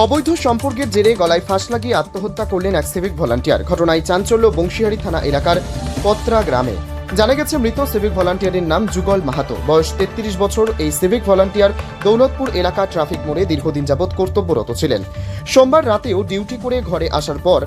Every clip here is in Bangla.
অবৈধ সম্পর্কের জেরে গলায় ফাঁস লাগিয়ে আত্মহত্যা করলেন এক সিভিক ভলান্টিয়ার ঘটনায় চাঞ্চল্য বংশিয়ারি থানা এলাকার পত্রা গ্রামে। জানা গেছে, মৃত সিভিক ভলান্টিয়ারের নাম যুগল মাহাতো। বয়স তেত্রিশ বছর, এই সিভিক ভলান্টিয়ার দৌলতপুর এলাকা ট্রাফিক মোড়ে দীর্ঘদিন যাবৎ কর্তব্যরত ছিলেন। সোমবার রাতেও ডিউটি করে ঘরে আসার পর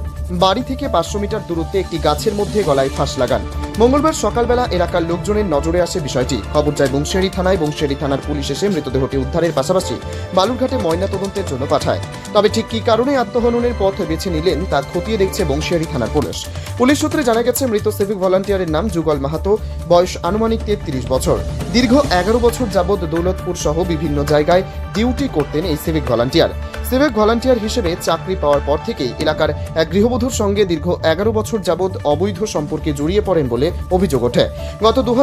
বাড়ি থেকে পাঁচশো মিটার দূরত্বে একটি গাছের মধ্যে গলায় ফাঁস লাগান। মঙ্গলবার সকালবেলা এলাকার লোকজনের নজরে আসে বিষয়টি। খবর যায় বংশিয়ারি থানায় বংশিয়ারি থানার পুলিশ এসে মৃতদেহটি উদ্ধারের পাশাপাশি বালুরঘাটে ময়নাতদন্তের জন্য পাঠায়। তবে ঠিক কী কারণে আত্মহননের পথ বেছে নিলেন তা খতিয়ে দেখছে বংশিয়ারি থানার পুলিশ। পুলিশ সূত্রে জানা গেছে, মৃত সিভিক ভলান্টিয়ারের নাম যুগল মাহাতো, বয়স আনুমানিক তেত্রিশ বছর। দীর্ঘ এগারো বছর যাবৎ দৌলতপুর সহ বিভিন্ন জায়গায় ডিউটি করতেন এই সিভিক ভলান্টিয়ার। সিভিক ভলান্টিয়ার হিসেবে চাকরি পাওয়ার পর থেকেই এলাকার এক গৃহবধূর সঙ্গে দীর্ঘ এগারো বছর যাবৎ অবৈধ সম্পর্কে জড়িয়ে পড়েন বলে অভিযোগ ওঠে। গত দু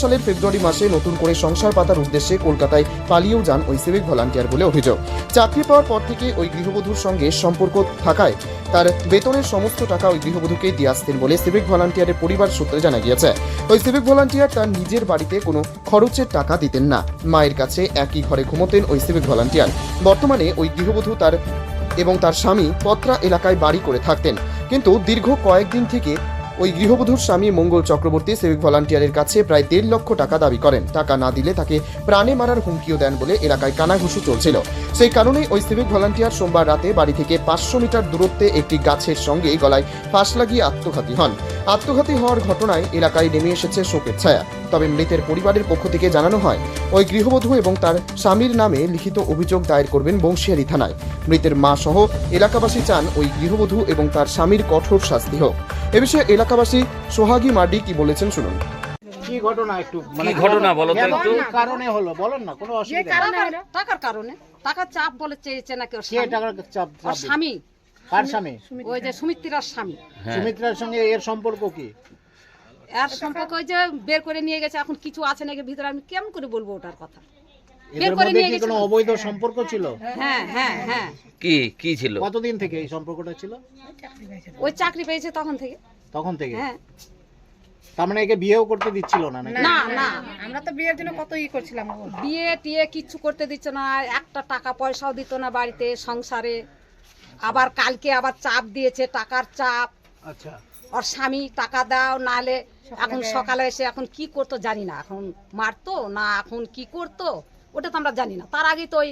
সালের ফেব্রুয়ারি মাসে নতুন করে সংসার পাতার উদ্দেশ্যে কলকাতায় পালিয়েও যান ওই সিভিক ভলান্টিয়ার বলে অভিযোগ। চাকরি পাওয়ার পর থেকে ওই গৃহবধূর সঙ্গে সম্পর্ক থাকায় তার বেতনের সমস্ত টাকা ওই গৃহবধূকেই দিয়ে আসতেন বলে সিভিক ভলান্টিয়ারের পরিবার সূত্রে জানা গিয়েছে। ওই সিভিক ভলান্টিয়ার তার নিজের বাড়িতে কোনো খরচের টাকা দিতেন না। মায়ের কাছে একই ঘরে ঘুমোতেন ওই সিভিক ভলান্টিয়ার। বর্তমানে ওই গৃহবধূ তার এবং তার স্বামী পত্রা এলাকায় বাড়ি করে থাকতেন। কিন্তু দীর্ঘ কয়েকদিন থেকে ওই গৃহবধূর স্বামী মঙ্গল চক্রবর্তী সিভিক ভলান্টিয়ারের কাছে প্রায় দেড় লক্ষ টাকা দাবি করেন। টাকা না দিলে তাকে প্রাণে মারার হুমকিও দেন বলে এলাকায় কানাঘুষি চলছিল। সেই কারণেই ওই সিভিক ভলান্টিয়ার সোমবার রাতে বাড়ি থেকে পাঁচশো মিটার দূরত্বে একটি গাছের সঙ্গে গলায় ফাঁস লাগিয়ে আত্মঘাতী হন। আত্মঘাতী হওয়ার ঘটনায় এলাকায় নেমে এসেছে শোকের ছায়া। তবে মৃতের পরিবারের পক্ষ থেকে জানানো হয় ওই গৃহবধূ এবং তার স্বামীর নামে লিখিত অভিযোগ দায়ের করবেন বংশিয়ারি থানায়। মৃতের মা সহ এলাকাবাসী চান ওই গৃহবধূ এবং তার স্বামীর কঠোর শাস্তি হোক। এ বিষয়ে এলাকাবাসী সোহাগী মার্ডি কি বলেছেন শুনুন। কি ঘটনা একটু মানে ঘটনা বলো তো একটু? কারণে হলো? বলেন না কোনো অসুবিধা কারণে টাকার কারণে। টাকার চাপ বলে চেয়েছে নাকি ওর কে স্বামী? টাকার চাপ ওর চাপ স্বামী? কার স্বামী? ওই যে সুমিত্রার স্বামী। হ্যাঁ। সুমিত্রার সঙ্গে এর সম্পর্ক কি? এর সম্পর্ক ওই যে বের করে নিয়ে গেছে এখন কিছু আছে নাকি ভিতরে? আমি কেমন করে বলব ওটার কথা? এদের করে মধ্যে নিয়ে কি গেছিল। কোনো অবৈধ সম্পর্ক ছিল? হ্যাঁ হ্যাঁ হ্যাঁ। কি কি ছিল? কতদিন থেকে এই সম্পর্কটা ছিল? ওই চাকরি পেয়েছে তখন থেকে। তখন থেকে? হ্যাঁ। তার মানে একে বিয়েও করতে দিচ্ছিল না নাকি? না না আমরা তো বিয়ের জন্য কত ই করছিলাম বিয়ে টিয়ে কিচ্ছু করতে দিচ্ছ না একটা টাকা পয়সাও দিত না বাড়িতে সংসারে। আবার কালকে আবার চাপ দিয়েছে টাকার চাপ। আচ্ছা। ওর স্বামী টাকা দাও নালে এখন সকালে এসে এখন কি করতো জানি না। এখন মারতো না এখন কি করতো ওটা তো আমরা জানি না। তার আগেই তো ওই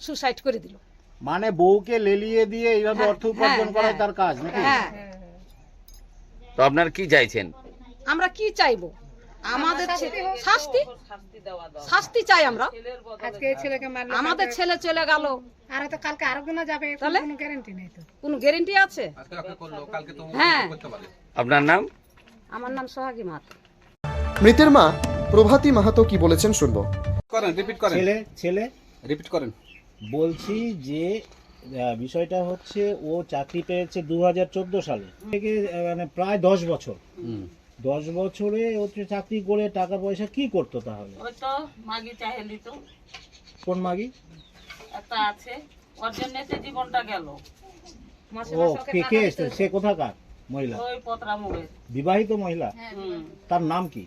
সুসাইড করে দিল। মানে বউকে লেলিয়ে দিয়ে এইভাবে হ্যাঁ, অর্থ উপার্জন হ্যাঁ, করাই হ্যাঁ। তার কাজ নাকি? হ্যাঁ। তো আপনার কি চাইছেন? আমরা কি চাইব? আমাদের শাস্তি শাস্তি? চাই আমরা। আজকে ছেলেকে আমাদের ছেলে চলে গেল। আর হয়তো কালকে আরও যাবে তাহলে? কোনো গ্যারান্টি নেই তো। কোন গ্যারেন্টি আছে? হ্যাঁ। আপনার নাম? আমার নাম সোহাগী মৃতের মা প্রভাতী মাহাতো কি বলেছেন শুনব। করেন রিপিট করেন। ছেলে ছেলে। রিপিট করেন। বলছি যে বিষয়টা হচ্ছে ও চাকরি পেয়েছে দু হাজার চোদ্দ সালে। থেকে মানে প্রায় দশ বছর। দশ বছরে তো চাকরি করে টাকা পয়সা কি করতো তাহলে? ওই তো মাগি চাহেলি তো কোন মাগি? একটা আছে। ওর জন্য তো জীবনটা গেল। ও কে কে এসছে? সে কোথাকার? মহিলা? ওই বিবাহিত মহিলা? হুম তার নাম কি?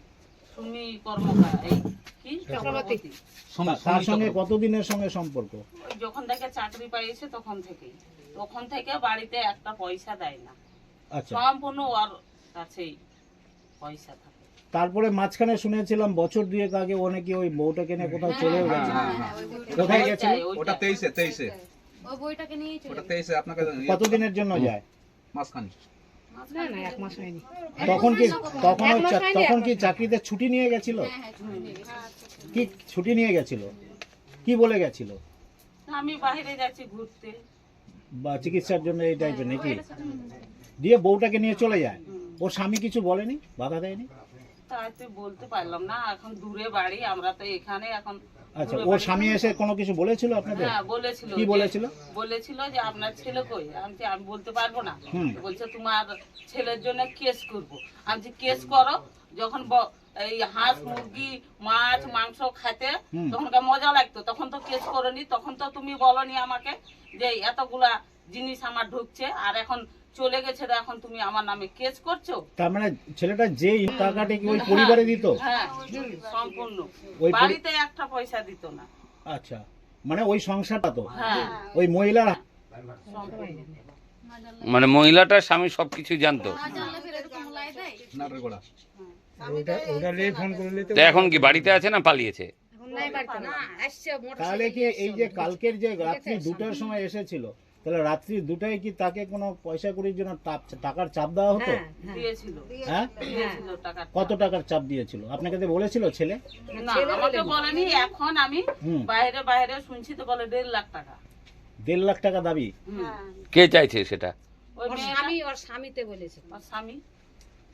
সুমি কর্মকার। এই কি? চক্রবর্তী। তা- তার সঙ্গে কতদিনের সঙ্গে সম্পর্ক? ওই যখন থেকে চাকরি পাইছে তখন থেকেই তখন থেকে বাড়িতে একটা পয়সা দেয় না। আচ্ছা। সম্পূর্ণ ওর কাছেই। পয়সা থাকে। তারপরে মাঝখানে শুনেছিলাম বছর দুয়েক আগে ও নাকি ওই বউটাকে নিয়ে কোথাও চলেও গেছে। কোথায় গেছে? ওটা। তেইশে তেইশে। ওটা তেইশে আপনাকে ইয়ে- কতদিনের জন্য যায়? মাঝখানে। না না এক মাস হয়নি। তখন কি তখন ওই তখন কি চাকরিতে ছুটি নিয়ে গেছিল? কি ছুটি নিয়ে গেছিল? কি বলে গেছিল? আমি বাইরে যাচ্ছি ঘুরতে। বা চিকিৎসার জন্য এই টাইপের নাকি? দিয়ে বউটাকে নিয়ে চলে যায়? ওর স্বামী কিছু বলেনি? বাধা দেয়নি? তাই তো বলতে পারলাম না এখন দূরে বাড়ি আমরা তো এখানে এখন আচ্ছা ওর স্বামী এসে কোনো কিছু বলেছিল আপনাদের? হ্যাঁ বলেছিল কি বলেছিল? বলেছিল যে আপনার ছেলে কই? আমি বলছি, আমি বলতে পারব না। বলছে তোমার ছেলের জন্য কেস করব। আমি বলছি, কেস করো? যখন ব- এই হাঁস মুরগি মাছ মাংস খেতে হুম। তখনকার মজা লাগতো। তখন তো কেস করনি তখন তো তুমি বলনি আমাকে যে এতগুলা জিনিস আমার ঢুকছে আর এখন চলে গেছে তো এখন তুমি আমার নামে কেস করছ তার মানে ছেলেটা যে টাকাটা কি ওই পরিবারে দিত হ্যাঁ সম্পূর্ণ বাড়িতে একটা পয়সা দিত না আচ্ছা মানে ওই সংসারটা তো হ্যাঁ ওই মহিলার মানে মহিলাটার স্বামী সবকিছু জানতো এখন কি বাড়িতে আছে না পালিয়েছে এখন নাই বাড়িতে না তাহলে কি এই যে কালকের যে রাত্রি দুটার সময় এসেছিল তাহলে রাত্রি দুটায় কি তাকে কোনো পয়সা করির জন্য টাকার চাপ দেওয়া হতো? হ্যাঁ কত টাকার চাপ দিয়েছিল? আপনাকে তো বলেছিল ছেলে? আমাকে বলেনি এখন আমি বাইরে বাইরে শুনছি তো বলে দেড় লাখ টাকা। দেড় লাখ টাকা দাবি? কে চাইছে সেটা? ওই ওর স্বামী ওর স্বামীতে বলেছে। ওর স্বামী।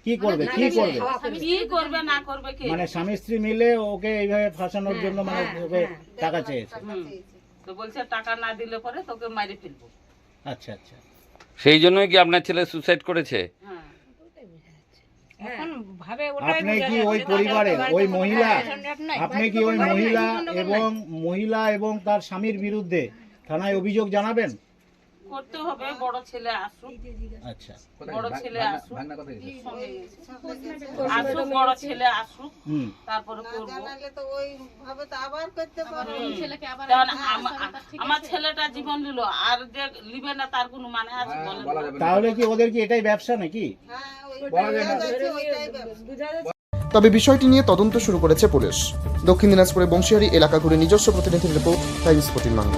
কি করবে? কি করবে? কি করবে না করবে কে? মানে স্বামী স্ত্রী মিলে ওকে এইভাবে ফাঁসানোর জন্য মানে ওকে টাকা চেয়েছে। তো বলছে টাকা না দিলে পরে তোকে মারি ফেলব। আচ্ছা আচ্ছা। সেই জন্যই কি আপনার ছেলে সুসাইড করেছে? হ্যাঁ। এখন ভাবে আপনি কি ওই পরিবারে ওই মহিলা? আপনি কি ওই মহিলা এবং মহিলা এবং তার স্বামীর বিরুদ্ধে থানায় অভিযোগ জানাবেন? করতে হবে বড় ছেলে আসুক। আচ্ছা। বড় ছেলে আসুক আসুক বড় ছেলে আসুক তারপরে করব। আমার ছেলেটা জীবন নিল আর যে লিবে না তার কোনো মানে আছে বলেন। তাহলে কি ওদের কি এটাই ব্যবসা নাকি? তবে বিষয়টি নিয়ে তদন্ত শুরু করেছে পুলিশ। দক্ষিণ দিনাজপুরে বংশীহারি এলাকা ঘুরে নিজস্ব প্রতিনিধির রিপোর্ট টাইমস ফোর্টিন বাংলা।